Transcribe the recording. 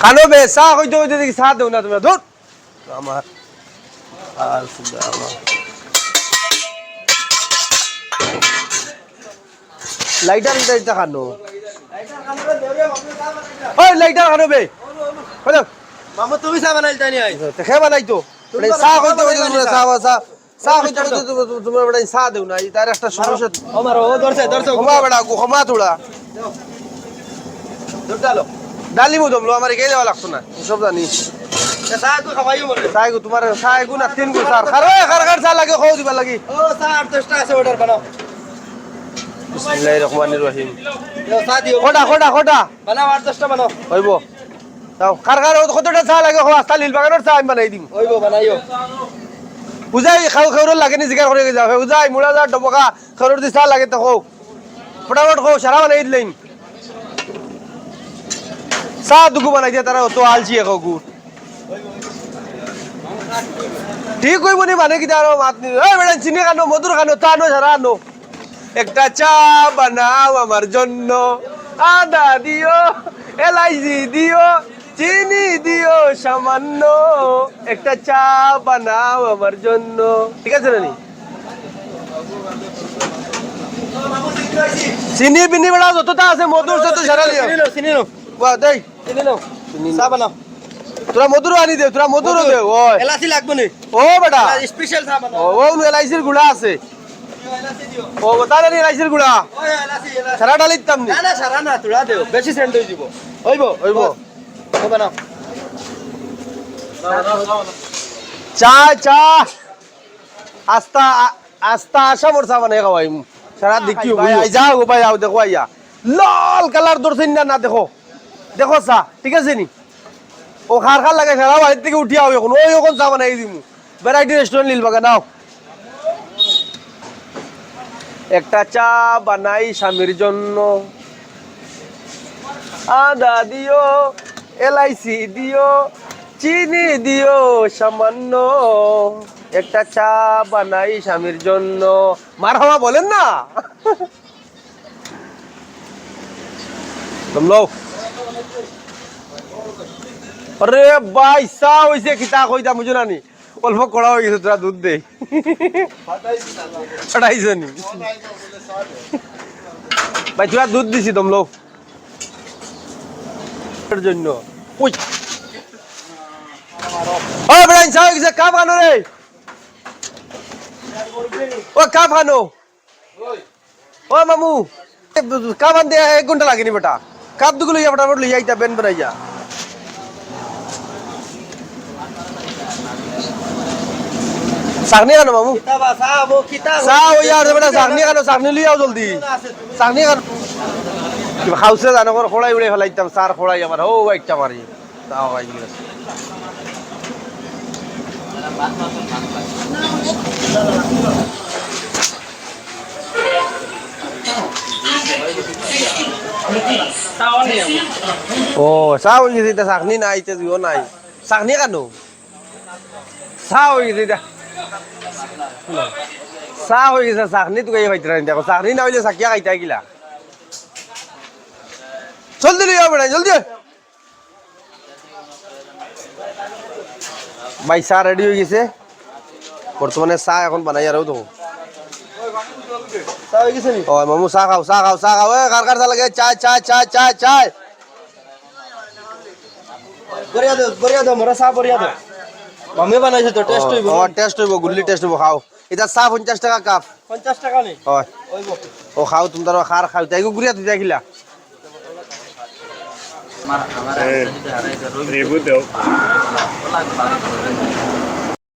কানো বে চাহ কইতে কইতে দেখি চাহ দেও না তুমি ধুর। আমার আর আমার লাইটার লাইটার খানো ওই লাইটার খানো বে মামু তুমি চা বানাইল তাই আই? দেখে বানাই তো মানে চাহ কইতে কইতে তোমরা চাহ চাহ চাহ কইতে কইতে তোমরা- তোমরা বেটা চাহ দেও না তার একটা সমস্যা। আমার ও ধরছে ধরছে। ক্ষমা বেটা ক্ষমা তোলা ধরতালো ডালি মু দমলো আমার এগিয়ে যাওয়া লাগতো না সব জানি। চাই গো তোমার চাই গো না তিন গো স্যার খারো খার খার চা লাগে খাও দিবা লাগি। ও আট দশটা আছে অর্ডার বানাও। বিসমিল্লাহির রহমানির রহিম দিও দিও খোটা খোটা খোটা বানাও আট দশটা বানাও। হইব তাও খার খার কতটা চা লাগে খাও আস্তা লিল বাগানোর চা আমি বানাই দিম। ওইব বানাইও। বুঝাই খাও খাওর লাগে নি জিগার করে যাও। বুঝাই মুড়া যা ডবকা দি চা লাগে তো খাও ফটাফট খাও সারা বানাই দিলেন চা দুগু বানাই দিয়া তারা তো আলছি খাও গু ঠিক কইব নি মানে কি তার মাত নি এই বেটা চিনি খানো মধুর খানো তা নো সারা আনো। একটা চা বানাও আমার জন্য। আদা দিও, এলাইচি দিও, চিনি দিও সামান্য। একটা চা বানাও আমার জন্য। ঠিক আছে নানি চিনি বিনি বেড়া যতটা আছে মধুর যত সারা দিও চিনি বাহ দেই। চিনি নাও চা বানাও। তোরা মধুর আনি দে তোরা মধুরও দে ওই এলাচি লাগবে নি? ও বেটা। স্পেশাল চা বানাও। ও ও এলাইচির গুড়া আছে। ও তাহলে গুড়া? ওই এলাচি এলাচি। সারা ডালিতাম নি? না না সারা না তুলা দেও। বেশি সেন্ড যাব হইব হইব। ও বানাও। চা চা আস্তা আ- আস্তা আশা মোর চা বানাই খাওয়াই সারা দেখি যাও ভাই দেখো আইয়া। লাল কালার দর্শন না না দেখো। দেখো চা, ঠিক আছে নি? ও খার খার লাগে সারা বাড়ির থেকে উঠিয়া হবে এখন ওই এখন চা বানাই দিমু। ভ্যারাইটি রেস্টুরেন্ট নীল বাগান নাও। একটা চা বানাই স্বামীর জন্য। আদা দিও এলআইসি দিও, চিনি দিও সামান্য। একটা চা বানাই স্বামীর জন্য। মার বলেন না। আরে ভাই, চা হইছে খিতা কইতা মুজো নানি অল্প কড়া হয়ে গেছে তোরা দুধ দে। ছড়াইছ নি? ভাই তোরা দুধ দিছি তোমলো এর জন্য। উই। ও ব্রাইন সাহেব কিসে কাপ আনো রে ও কাপ আনো। ও মামু। কাপ আনতে এক ঘণ্টা লাগেনি বেটা। কাপ দুগুলো ইয়া ফটাফট লইয়া আইতা বেন বানাইয়া সাগনি আনো মামু কিতাব চা ও কিতাব চা ও ইয়ার বেটা সাগনি আনো সাগনি লইয়াও জলদি চাকনি কিবা খাওছে জানো কর খোলাই উড়ে ফেলাইতাম সার খোলাই আমার ও একটা মারি তাও ভাই ও চা হয়ে গেছে এটা চাকনি নাই এটা দিও নাই চাকনি কেন চা হয়ে গেছে এটা চাহ হৈ গৈছে চাকনি তোকে খাইতে ৰান্ধি দেখো চাকনি নাহিলে চাকিয়া খাইতে গিলা জলদি লৈ আহিব বেটা জলদি। ভাই চাহ রেডি হয়ে গেছে। বর্তমানে চাহ এখন বানাই আৰু দেখো চা হয়ে গেছে নি? ও মামু চাহ খাও চাহ খাও চাহ খাও। এ কার কার চাহ লাগে? চায় চায় চায় চায় চায় বরিয়া দাও বরিয়া দাও মোরা চা বরিয়া দাও মামি বানাইছে তো টেস্ট হইব ও টেস্ট হইব গুল্লি টেস্ট হইব খাও এটা চা পঞ্চাশ টাকা কাপ পঞ্চাশ টাকা নি হয় হইব ও খাও তুমি তার খার খাও তাই গুড়িয়া তুই দেখিলা Ribut deu.